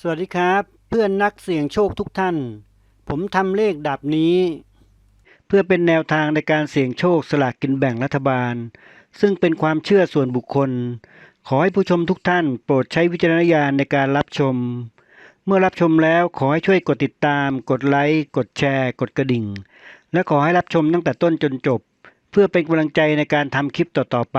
สวัสดีครับ เพื่อนนักเสี่ยงโชคทุกท่าน ผมทำเลขดับนี้ เพื่อเป็นแนวทางในการเสี่ยงโชคสลากกินแบ่งรัฐบาล ซึ่งเป็นความเชื่อส่วนบุคคล ขอให้ผู้ชมทุกท่าน โปรดใช้วิจารณญาณในการรับชม เมื่อรับชมแล้วขอให้ช่วยกดติดตาม กดไลค์กดแชร์ กดกระดิ่ง และขอให้รับชมตั้งแต่ต้นจนจบ เพื่อเป็นกำลังใจในการทำคลิปต่อๆไป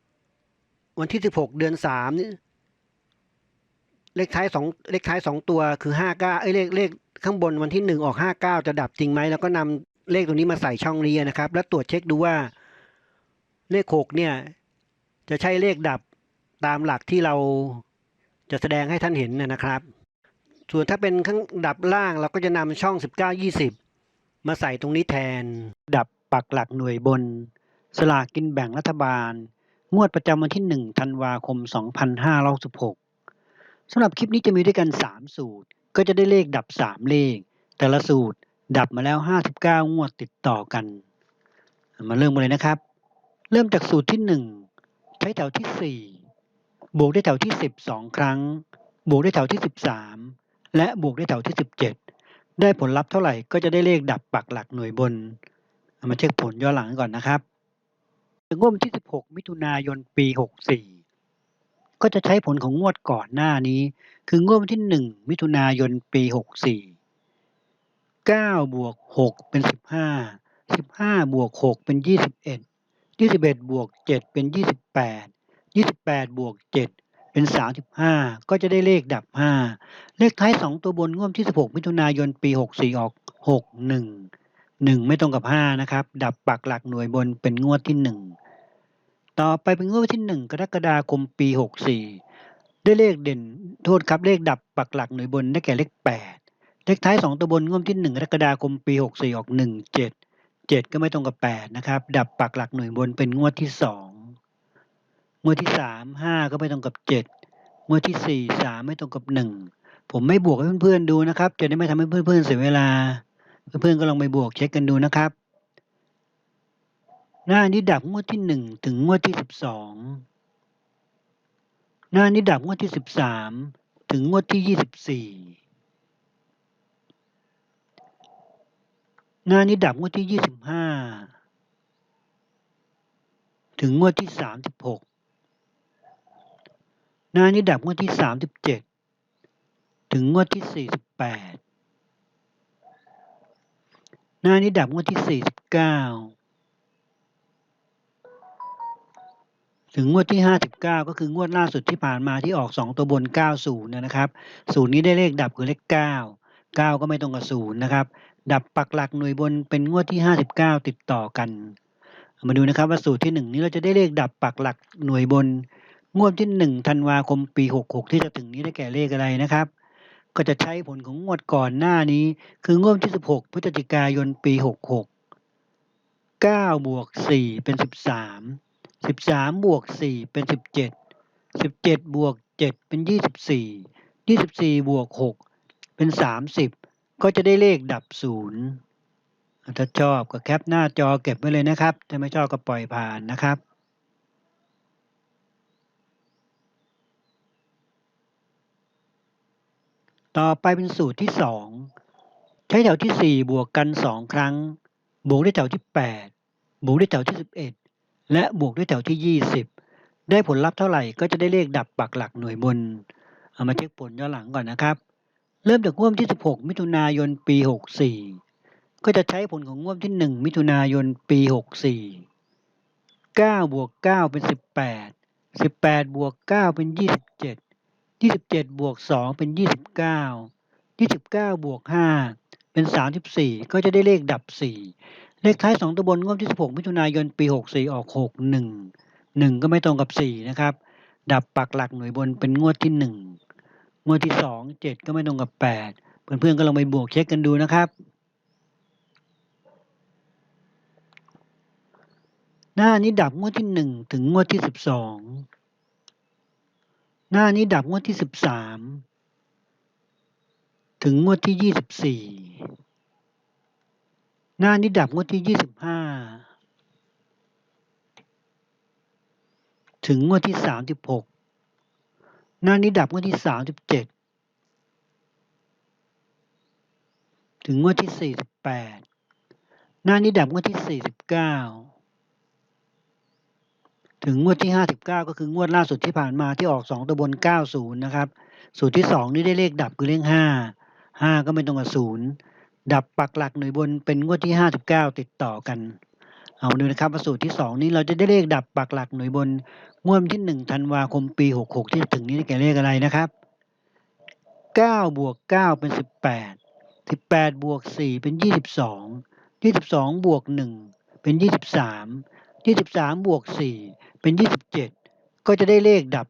วันที่16เดือน3นี่เลขท้ายสองเลขท้ายสองตัวคือ59เอ้ยเลขเลขข้างบนวันที่1ออก59จะดับจริงไหมแล้วก็นำเลขตรงนี้มาใส่ช่องนี้นะครับ แล้วตรวจเช็คดูว่าเลข6เนี่ย จะใช่เลขดับตามหลักที่เราจะแสดงให้ท่านเห็นนะครับ ส่วนถ้าเป็นข้างดับล่างเราก็จะนำช่อง 19 20 มาใส่ตรงนี้แทน ดับปักหลักหน่วยบน สลากกินแบ่งรัฐบาล งวดประจำวันที่ 1 ธันวาคม 2566สำหรับคลิปนี้จะมีด้วยกัน 3 สูตร ก็จะได้เลขดับ 3 เลข แต่ละสูตรดับมาแล้ว 59 งวดติดต่อกัน มาเริ่มกันเลยนะครับ เริ่มจากสูตรที่ 1 ใช้แถวที่ 4 บวกด้วยแถวที่ 10 2 ครั้ง บวกด้วยแถวที่ 13 และบวกด้วยแถวที่ 17 ได้ผลลัพธ์เท่าไหร่ก็จะได้เลขดับปักหลักหน่วยบน มาเช็คผลย้อนหลังก่อนนะครับ งวดวันที่ 16 มิถุนายน ปี 64 ก็จะใช้ผลของงวดก่อนหน้านี้ คืองวดวันที่ 1 มิถุนายน ปี 64 9 บวก 6 เป็น 15 15 บวก 6 เป็น 21 21 บวก 7 เป็น 28 28 บวก 7 เป็น 35 ก็จะได้เลขดับ 5 เลขท้าย 2 ตัวบนงวดที่ 16 มิถุนายน ปี 64 ออก 61 1 ไม่ตรงกับ 5 นะครับ ดับปักหลักหน่วยบนเป็นงวดที่ 1 ต่อไปเป็นงวดวันที่1กรกฎาคมปี64ได้เลขเด่นโทษครับเลขดับปักหลักหน่วยบนได้แก่เลข8เลขท้าย2ตัวบนงวดวันที่1กรกฎาคมปี64ออก1 7 7ก็ไม่ตรงกับ8นะครับ ดับปักหลักหน่วยบนเป็นงวดที่2งงวดที่3 5ก็ไม่ตรงกับ7งวดที่4 3ไม่ตรงกับ1ผมไม่บวกให้เพื่อนๆดูนะครับ จะได้ไม่ทำให้เพื่อนๆเสียเวลา เพื่อนๆก็ลองไปบวกเช็คกันดูนะครับ หน้านี้ดับงวดที่หนึ่งถึงงวดที่สิบสอง หน้านี้ดับงวดที่สิบสามถึงงวดที่ยี่สิบสี่ หน้านี้ดับงวดที่ยี่สิบห้าถึงงวดที่สามสิบหก หน้านี้ดับงวดที่สามสิบเจ็ดถึงงวดที่สี่สิบแปด หน้านี้ดับงวดที่49 ถึงงวดที่ 59 ก็คืองวดล่าสุดที่ผ่านมาที่ออก 2 ตัวบน 90นะครับศูนย์นี้ได้เลขดับคือเลข 9 9 ก็ไม่ตรงกับ0นะครับ ดับปักหลักหน่วยบนเป็นงวดที่ 59 ติดต่อกัน มาดูนะครับว่าสูตรที่ 1 นี้เราจะได้เลขดับปักหลักหน่วยบน งวดที่1ธันวาคมปี 66 ที่จะถึงนี้ได้แก่เลขอะไรนะครับ ก็จะใช้ผลของงวดก่อนหน้านี้ คืองวดที่ 16 พฤศจิกายนปี 66 9บวก4เป็น 13 13บสามบวก4เป็น17 17บเจ็ดบวก7เป็น24 24บสี่ยี่สิบสี่บวก6เป็น30ก็จะได้เลขดับศูนย์ถ้าชอบก็แคปหน้าจอเก็บไว้เลยนะครับ ถ้าไม่ชอบก็ปล่อยผ่านนะครับต่อไปเป็นสูตรที่2ใช้แถวที่4บวกกัน2ครั้ง บวกด้วยแถวที่8บวกด้วยแถวที่11 และบวกด้วยแถวที่ 20 ได้ผลลัพธ์เท่าไหร่ก็จะได้เลขดับปักหลักหน่วยบน เอามาเช็คผลย้อนหลังก่อนนะครับ เริ่มจากงวดที่ 16 มิถุนายนปี 64 ก็จะใช้ผลของงวดที่ 1 มิถุนายนปี 64 9 บวก 9 เป็น 18 18 บวก 9 เป็น 27 27 บวก 2 เป็น 29 29 บวก 5 เป็น 34 ก็จะได้เลขดับ 4 เลขท้าย 2 ตัวบนงวดที่ 16 มิถุนายน ปี 64 ออก 61 1 ก็ไม่ตรงกับ 4 นะครับ ดับปักหลักหน่วยบนเป็นงวดที่ 1 งวดที่ 2 7 ก็ไม่ตรงกับ 8 เพื่อนๆก็ลองไปบวกเช็คกันดูนะครับ หน้านี้ดับงวดที่ 1 ถึงงวดที่ 12 หน้านี้ดับงวดที่ 13 ถึงงวดที่ 24 หน้านิดับงวดที่ยี่สิบห้าถึงงวดที่สามสิบหกหน้านิดับงวดที่สามสิบเจ็ดถึงงวดที่สี่สิบแปดหน้านิดับงวดที่สี่สิบเก้าถึงงวดที่ห้าสิบเก้าก็คืองวดล่าสุดที่ผ่านมาที่ออกสองตะบนเก้าศูนย์นะครับ สูตรที่สองนี่ได้เลขดับคือเลขห้าห้าก็ไม่ตรงกับศูนย์ ดับปักหลักหน่วยบนเป็นงวดที่ 59 ติดต่อกัน เอามาดูนะครับวสูตรที่ 2 นี้เราจะได้เลขดับปักหลักหน่วยบน งวดวันที่1ธันวาคมปี 66 ที่ถึงนี้แก่เลขอะไรนะครับ9บวก9เป็น 18 18บวก4เป็น 22 22บวก1เป็น 23 23บวก4เป็น 27 ก็จะได้เลขดับ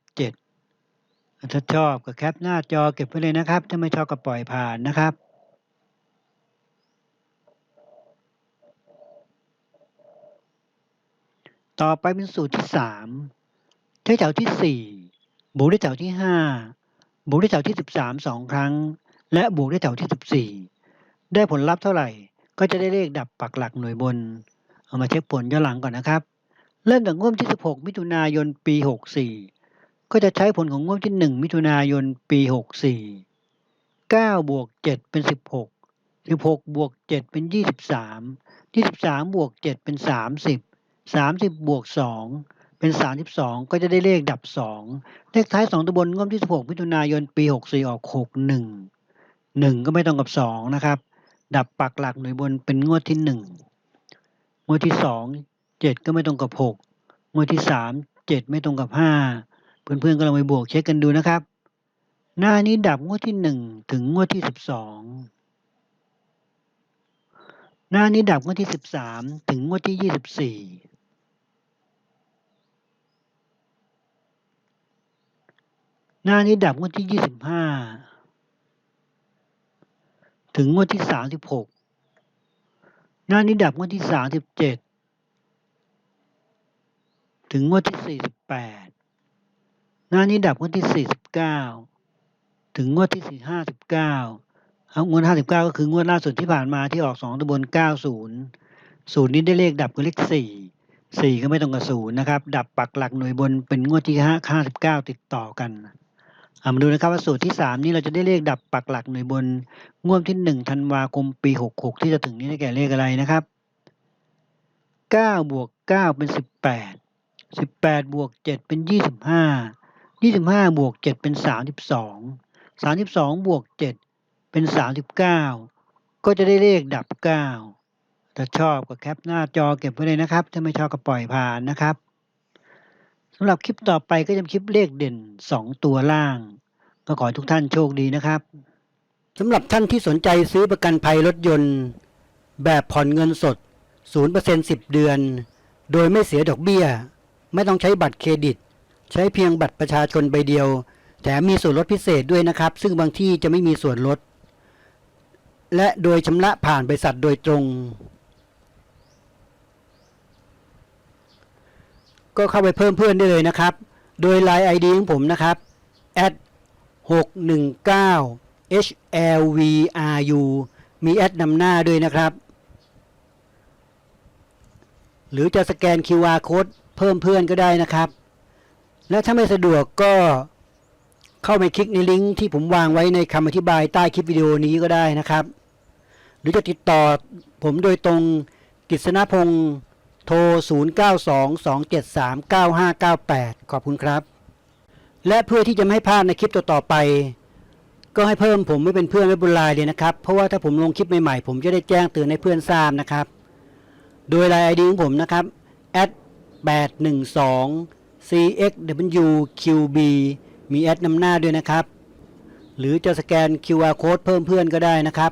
7 ถ้าชอบก็แคปหน้าจอเก็บไว้เลยนะครับ ถ้าไม่ชอบก็ปล่อยผ่านนะครับ ต่อไปเป็นสูตรที่3ใช้แถวที่4บวกด้วยแถวที่5บวกด้วยแถวที่13 2ครั้ง และบวกด้วยแถวที่14ได้ผลลัพธ์เท่าไหร่ ก็จะได้เลขดับปักหลักหน่วยบน เอามาเช็คผลย้อนหลังก่อนนะครับ เริ่มจากงวดที่ 16 มิถุนายนปี64ก็จะใช้ผลของงวดที่ 1 มิถุนายนปี64 9บวก7เป็น 16 16บวก7เป็น 23 23บวก7เป็น 30 30บบวก2เป็น32ก็จะได้เลขดับ2เลขท้าย2ตัวบนงวดที่16มิถุนายนปี64ออก61 1ก็ไม่ตรงกับ2นะครับ ดับปักหลักหน่วยบนเป็นงวดที่1งงวดที่2 7ก็ไม่ตรงกับ6งวดที่3 7ไม่ตรงกับ5เพื่อนๆก็ลองไปบวกเช็คกันดูนะครับ หน้านี้ดับงวดที่1ถึงงวดที่12หน้านี้ดับงวดที่13ถึงงวดที่24 หน้านี้ดับงวดที่ยี่สิบห้าถึงงวดที่สามสิบหกหน้านี้ดับงวดที่สามสิบเจ็ดถึงงวดที่สี่สิบแปดหน้านี้ดับงวดที่สี่สิบเก้าถึงงวดที่สี่ห้าสิบเก้าองวดห้าสิบเก้าก็คืองวดล่าสุดที่ผ่านมาที่ออกสองตะบนเก้าศูนย์ศูนย์นี้ได้เลขดับกับเลขสี่สี่ก็ไม่ตรงกับศูนย์นะครับ ดับปักหลักหน่วยบนเป็นงวดที่ห้าห้าสิบเก้าติดต่อกัน เอามาดูนะครับว่าสูตรที่ 3 นี้เราจะได้เลขดับปักหลักหน่วยบนงวดที่1ธันวาคมปี 66 ที่จะถึงนี้ได้แก่เลขอะไรนะครับ9บวก9เป็น 18 18บวก7เป็น 25 25บวก7เป็น 32 32บวก7เป็น 39 ก็จะได้เลขดับ 9 ถ้าชอบก็แคปหน้าจอเก็บไว้เลยนะครับ ถ้าไม่ชอบก็ปล่อยผ่านนะครับำหรับคลิปต่อไปก็จะเป็นคลิปเลขเด่น 2 ตัวล่าง ก็ขอให้ทุกท่านโชคดีนะครับสำหรับท่านที่สนใจซื้อประกันภัยรถยนต์ แบบผ่อนเงินสด 0% 10 เดือน โดยไม่เสียดอกเบี้ย ไม่ต้องใช้บัตรเครดิต ใช้เพียงบัตรประชาชนใบเดียว แถมมีส่วนลดพิเศษด้วยนะครับ ซึ่งบางที่จะไม่มีส่วนลด และโดยชำระผ่านบริษัทโดยตรง ก็เข้าไปเพิ่มเพื่อนได้เลยนะครับ โดย Line ID ของผมนะครับ at 619 HLVRU มีแอดนำหน้าด้วยนะครับ หรือจะสแกน QR code เพิ่มเพื่อนก็ได้นะครับ และถ้าไม่สะดวกก็เข้าไปคลิกในลิงก์ที่ผมวางไว้ในคำอธิบายใต้คลิปวิดีโอนี้ก็ได้นะครับ หรือจะติดต่อผมโดยตรงกฤษณพงศ์ ทร 0922739598 ขอบคุณครับ และเพื่อที่จะไม่ให้พลาดในคลิปต่อๆไป ก็ให้เพิ่มผมไม่เป็นเพื่อนไว้บนไลน์เลยนะครับ เพราะว่าถ้าผมลงคลิปใหม่ๆ ผมจะได้แจ้งเตือนให้เพื่อนทราบนะครับ โดยไลน์ ID ของผมนะครับ 812 cxwqb มีแอดนำหน้าด้วยนะครับ หรือจะสแกน QR code เพิ่มเพื่อนก็ได้นะครับ